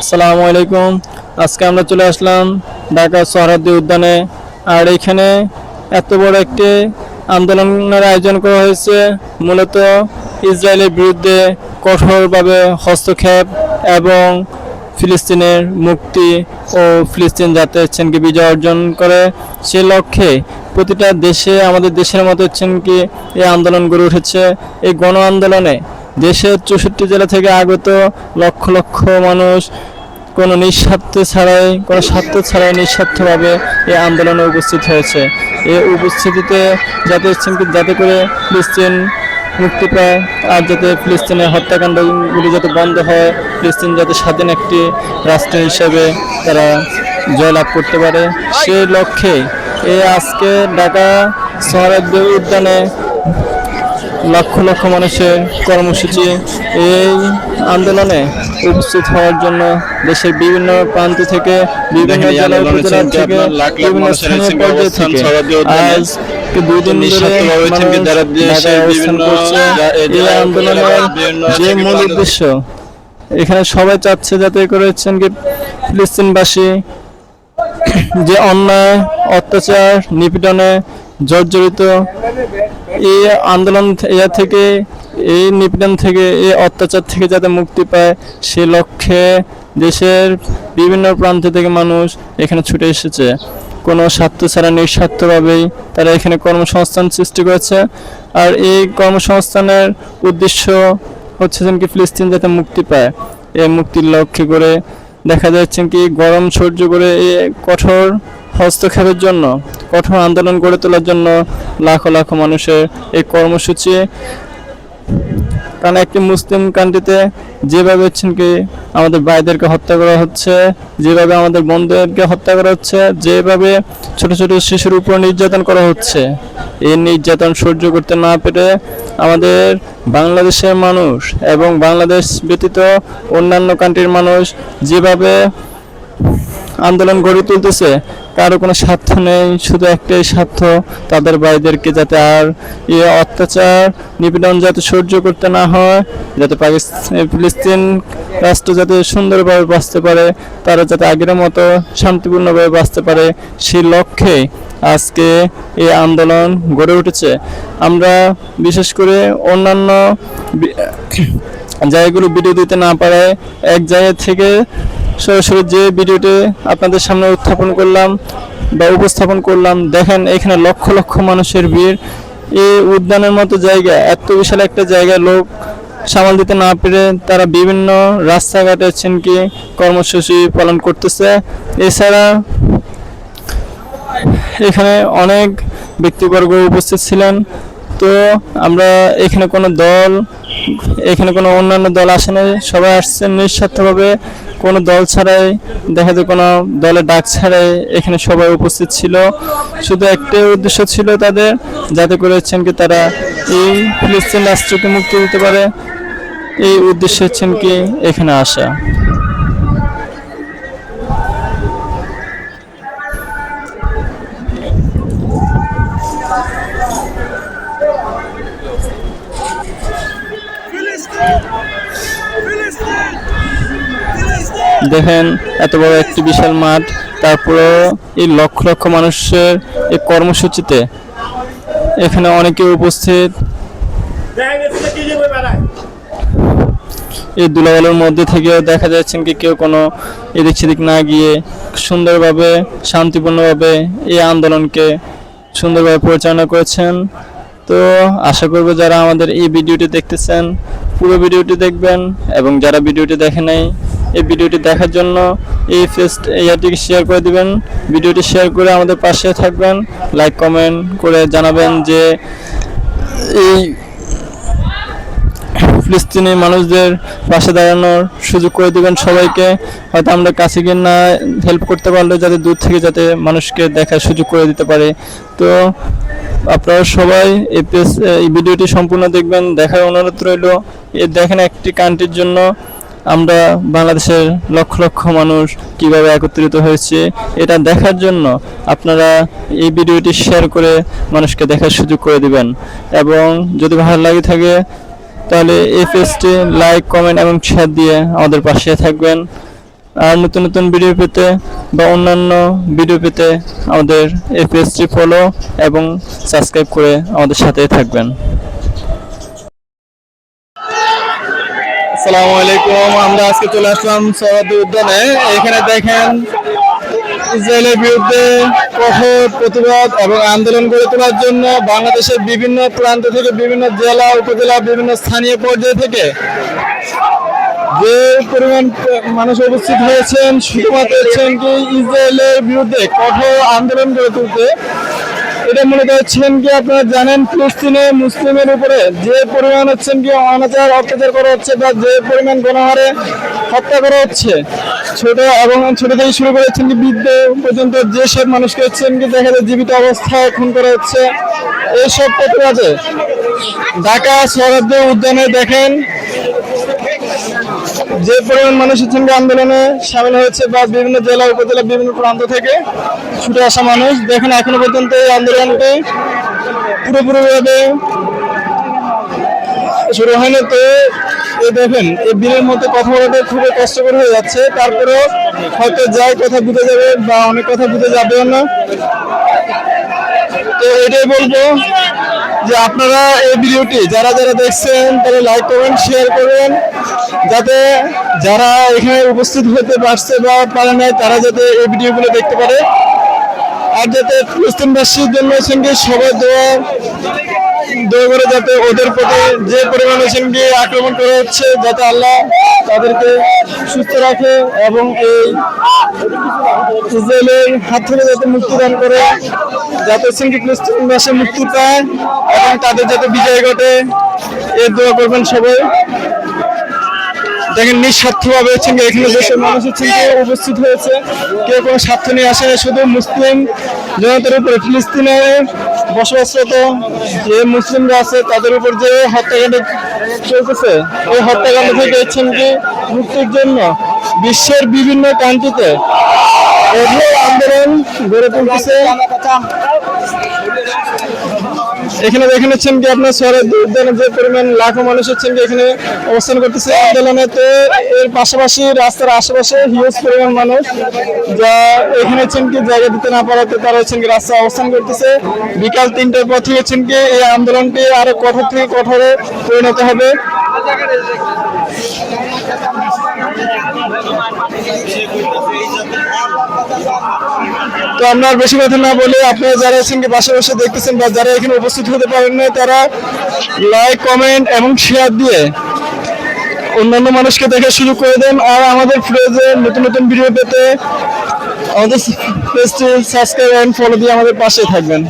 আসসালামু আলাইকুম। আজকে আমরা চলে আসলাম ঢাকা সহরাদ্দি উদ্যানে। আর এখানে এত বড় একটি আন্দোলনের আয়োজন করা হয়েছে। মূলত ইসরায়েলের বিরুদ্ধে কঠোরভাবে হস্তক্ষেপ এবং ফিলিস্তিনের মুক্তি ও ফিলিস্তিন যাতে হচ্ছেন কি বিজয় অর্জন করে, সে লক্ষ্যে প্রতিটা দেশে, আমাদের দেশের মতো হচ্ছেন কি এই আন্দোলন গড়ে উঠেছে। এই গণ আন্দোলনে দেশের চৌষট্টি জেলা থেকে আগত লক্ষ লক্ষ মানুষ কোনো নিঃস্বার্থ ছাড়াই, কোনো স্বার্থ ছাড়াই নিঃস্বার্থভাবে এই আন্দোলনে উপস্থিত হয়েছে। এই উপস্থিতিতে যাতে যাতে করে ফিলিস্তিন মুক্তি পায়, আর যাতে ফিলিস্তিনের হত্যাকাণ্ডগুলি যাতে বন্ধ হয়, ফিলিস্তিন যাতে স্বাধীন একটি রাষ্ট্র হিসেবে তারা জয়লাভ করতে পারে। সেই লক্ষ্যে এই আজকে ঢাকা সহরাদ্দ উদ্যানে লক্ষ লক্ষ মানুষের কর্মসূচি এই আন্দোলনে উপস্থিত হওয়ার জন্য দেশের বিভিন্ন প্রান্ত থেকে বিভিন্ন জেলা উপজেলা থেকে স্থানীয় থেকে আজ দুই দিন ধরে অবস্থান করছে। এই আন্দোলনের যে মূল উদ্দেশ্য এখানে সবাই চাচ্ছে যাতে করে হচ্ছেন কি ফিলিস্তিনবাসী যে অন্যায় অত্যাচার নিপীড়নে জর্জরিত এই আন্দোলন ইয়া থেকে এই নিপীড়ন থেকে এই অত্যাচার থেকে যাতে মুক্তি পায়, সে লক্ষ্যে দেশের বিভিন্ন প্রান্ত থেকে মানুষ এখানে ছুটে এসেছে। কোনো স্বার্থ ছাড়া নিঃস্বার্থভাবেই তারা এখানে কর্মসংস্থান সৃষ্টি করেছে। আর এই কর্মসংস্থানের উদ্দেশ্য হচ্ছে কি ফিলিস্তিন যাতে মুক্তি পায়। এই মুক্তির লক্ষ্যে করে দেখা যাচ্ছে কি গরম সহ্য করে এই কঠোর হস্তক্ষেপের জন্য, কঠোর আন্দোলন গড়ে তোলার জন্য লাখো লাখো মানুষের এই কর্মসূচি। কারণ একটি মুসলিম কান্ট্রিতে যেভাবে হচ্ছেন কি, আমাদের ভাইদেরকে হত্যা করা হচ্ছে, যেভাবে আমাদের বন্ধুদেরকে হত্যা করা হচ্ছে, যেভাবে ছোট ছোট শিশুর উপর নির্যাতন করা হচ্ছে, এই নির্যাতন সহ্য করতে না পেরে আমাদের বাংলাদেশের মানুষ এবং বাংলাদেশ ব্যতীত অন্যান্য কান্ট্রির মানুষ যেভাবে আন্দোলন গড়ে তুলতেছে, কারও কোনো স্বার্থ নেই, শুধু একটাই স্বার্থ, তাদের ভাইদেরকে যাতে আর এ অত্যাচার, নিপীড়ন যাতে সহ্য করতে না হয়, যাতে পাকিস্তান ফিলিস্তিন রাষ্ট্র যাতে সুন্দরভাবে বাঁচতে পারে, তারা যাতে আগের মতো শান্তিপূর্ণভাবে বাঁচতে পারে, সেই লক্ষ্যে আজকে এই আন্দোলন গড়ে উঠেছে। আমরা বিশেষ করে অন্যান্য জায়গাগুলো ভিডিও দিতে না পারায় এক জায়গা থেকে সরাসরি যে ভিডিওটি আপনাদের সামনে উত্থাপন করলাম বা উপস্থাপন করলাম, দেখেন এখানে লক্ষ লক্ষ মানুষের ভিড়। এই উদ্যানের মতো জায়গা, এত বিশাল একটা জায়গায় লোক সামাল দিতে না পেরে তারা বিভিন্ন রাস্তাঘাটে হচ্ছেন কি কর্মসূচি পালন করতেছে। এছাড়া এখানে অনেক ব্যক্তিবর্গ উপস্থিত ছিলেন। তো আমরা এখানে কোনো দল, এখানে কোনো অন্যান্য দল আসেনি সবাই আসছেন নিঃস্বার্থভাবে। কোনো দল ছাড়াই, দেখা যায় কোনো দলের ডাক ছাড়াই এখানে সবাই উপস্থিত ছিল। শুধু একটাই উদ্দেশ্য ছিল তাদের, যাতে করে কি তারা এই ফিলিস্তিন রাষ্ট্রকে মুক্তি দিতে পারে। এই উদ্দেশ্য হচ্ছেন কি এখানে আসা। দেখেন এত বড় একটি বিশাল মাঠ, তারপরেও এই লক্ষ লক্ষ মানুষের এই কর্মসূচিতে এখানে অনেকে উপস্থিত। এই দুলাবালের মধ্যে থেকেও দেখা যাচ্ছে কি কেউ কোনো এদিক সেদিক না গিয়ে সুন্দরভাবে, শান্তিপূর্ণভাবে এই আন্দোলনকে সুন্দরভাবে পরিচালনা করেছেন। তো আশা করব যারা আমাদের এই ভিডিওটি দেখতেছেন, পুরো ভিডিওটি দেখবেন এবং যারা ভিডিওটি দেখে নাই এই ভিডিওটি দেখার জন্য এই ফেস্ট ইয়ারটিকে শেয়ার করে দিবেন। ভিডিওটি শেয়ার করে আমাদের পাশে থাকবেন। লাইক কমেন্ট করে জানাবেন যে এই ফিলিস্তিনি মানুষদের পাশে দাঁড়ানোর সুযোগ করে দিবেন সবাইকে। হয়তো আমরা কাছে গিয়ে না হেল্প করতে পারলে যাতে দূর থেকে যাতে মানুষকে দেখার সুযোগ করে দিতে পারে। তো আপনারা সবাই এই পেজ এই ভিডিওটি সম্পূর্ণ দেখবেন। দেখার অনুরোধ রইল, এ দেখেন একটি কান্ট্রির জন্য আমরা বাংলাদেশের লক্ষ লক্ষ মানুষ কীভাবে একত্রিত হয়েছে এটা দেখার জন্য আপনারা এই ভিডিওটি শেয়ার করে মানুষকে দেখার সুযোগ করে দিবেন। এবং যদি ভালো লাগে থাকে, তাহলে এই পেজটি লাইক, কমেন্ট এবং শেয়ার দিয়ে আমাদের পাশে থাকবেন। আর নতুন নতুন ভিডিও পেতে বা অন্যান্য ভিডিও পেতে আমাদের এই পেজটি ফলো এবং সাবস্ক্রাইব করে আমাদের সাথেই থাকবেন। আসসালামু আলাইকুম, আমরা আজকে চলে আসলাম সরাদি উদ্যানে। এখানে দেখেন ইসরায়েলের বিরুদ্ধে কঠোর প্রতিবাদ এবং আন্দোলন গড়ে তোলার জন্য বাংলাদেশের বিভিন্ন প্রান্ত থেকে, বিভিন্ন জেলা, উপজেলা, বিভিন্ন স্থানীয় পর্যায় থেকে যে পরিমাণ মানুষ উপস্থিত হয়েছেন, শুধুমাত্র হচ্ছেন কি ইসরায়েলের বিরুদ্ধে কঠোর আন্দোলন গড়ে তুলতে এটা মূলত হচ্ছেন কি আপনারা জানেন ফিলিস্তিনে মুসলিমের উপরে যে পরিমাণ হচ্ছেন কি অনাচার, অত্যাচার করা হচ্ছে বা যে পরিমাণ গণহারে হত্যা করা হচ্ছে, ছোট এবং ছোট থেকে শুরু করে হচ্ছেন কি বৃদ্ধ পর্যন্ত যেসব মানুষকে হচ্ছেন কি দেখা যায় জীবিত অবস্থায় খুন করা হচ্ছে এইসব প্রতিবাদে ঢাকা শহরাব্দে উদ্যানে দেখেন যে পরিমাণ মানুষের সঙ্গে আন্দোলনে সামিল হয়েছে বা বিভিন্ন জেলা, উপজেলা, বিভিন্ন প্রান্ত থেকে ছুটে আসা মানুষ, দেখেন এখনও পর্যন্ত এই আন্দোলনটি পুরোপুরিভাবে শুরু হয় না তো, এই দেখেন, এই বিলের মধ্যে কথা বলাটা খুবই কষ্টকর হয়ে যাচ্ছে। তারপরেও হয়তো যাই কথা বুঝে যাবে বা অনেক কথা বুঝে যাবেও না। তো এটাই বলব যে আপনারা এই ভিডিওটি যারা যারা দেখছেন তারা লাইক করবেন শেয়ার করবেন। যাতে যারা এখানে উপস্থিত হতে পারছে বা পারে নাই, তারা যাতে এই ভিডিওগুলো দেখতে পারে। আর যাতে ফিলিস্তিনবাসীর জন্য সঙ্গে সবাই দোয়া দোয়া যাতে ওদের প্রতি যে পরিমাণে সঙ্গে আক্রমণ করা হচ্ছে, যাতে আল্লাহ তাদেরকে সুস্থ রাখে এবং এই ইসরায়েলের হাত থেকে যাতে মুক্তি দান করে, যাতে সঙ্গে ফিলিস্তিনবাসী মুক্তি পায় এবং তাদের যাতে বিজয় ঘটে। এই দোয়া করবেন সবাই। দেখেন, নিঃস্বার্থভাবে হচ্ছেন কি এখানে দেশের মানুষ হচ্ছেন উপস্থিত হয়েছে। কেউ কোনো স্বার্থ নিয়ে আসে শুধু মুসলিম জনতার উপরে ফিলিস্তিনে বসবাসরত যে মুসলিমরা আছে, তাদের উপর যে হত্যাকাণ্ড চলতেছে, এই হত্যাকাণ্ড থেকে হচ্ছেন কি মুক্তির জন্য বিশ্বের বিভিন্ন এভাবে আন্দোলন গড়ে তুলতেছে। এখানে দেখেন হচ্ছেন কি আপনার শহরের উদ্যানে যে পরিমাণ লাখো মানুষ হচ্ছেন কি এখানে অবস্থান করতেছে। আন্দোলনে তো এর পাশাপাশি রাস্তার আশেপাশে হিউজ পরিমাণ মানুষ যা এখানে হচ্ছেন কি জায়গা দিতে না পারাতে তারা হচ্ছেন কি রাস্তায় অবস্থান করতেছে। বিকাল তিনটার পর থেকে হচ্ছেন কি এই আন্দোলনটি আরও কঠোর থেকে কঠোরে পরিণত হবে। তো আমরা বেশি কথা না বলে আপনারা যারা আছেন পাশে বাসা বসে দেখতেছেন বা যারা এখানে উপস্থিত হতে পারেন না তারা লাইক কমেন্ট এবং শেয়ার দিয়ে অন্যান্য মানুষকে দেখে শুরু করে দেন। আর আমাদের ফ্রেজে নতুন নতুন ভিডিও পেতে আমাদের পেজটি সাবস্ক্রাইব অ্যান্ড ফলো দিয়ে আমাদের পাশে থাকবেন।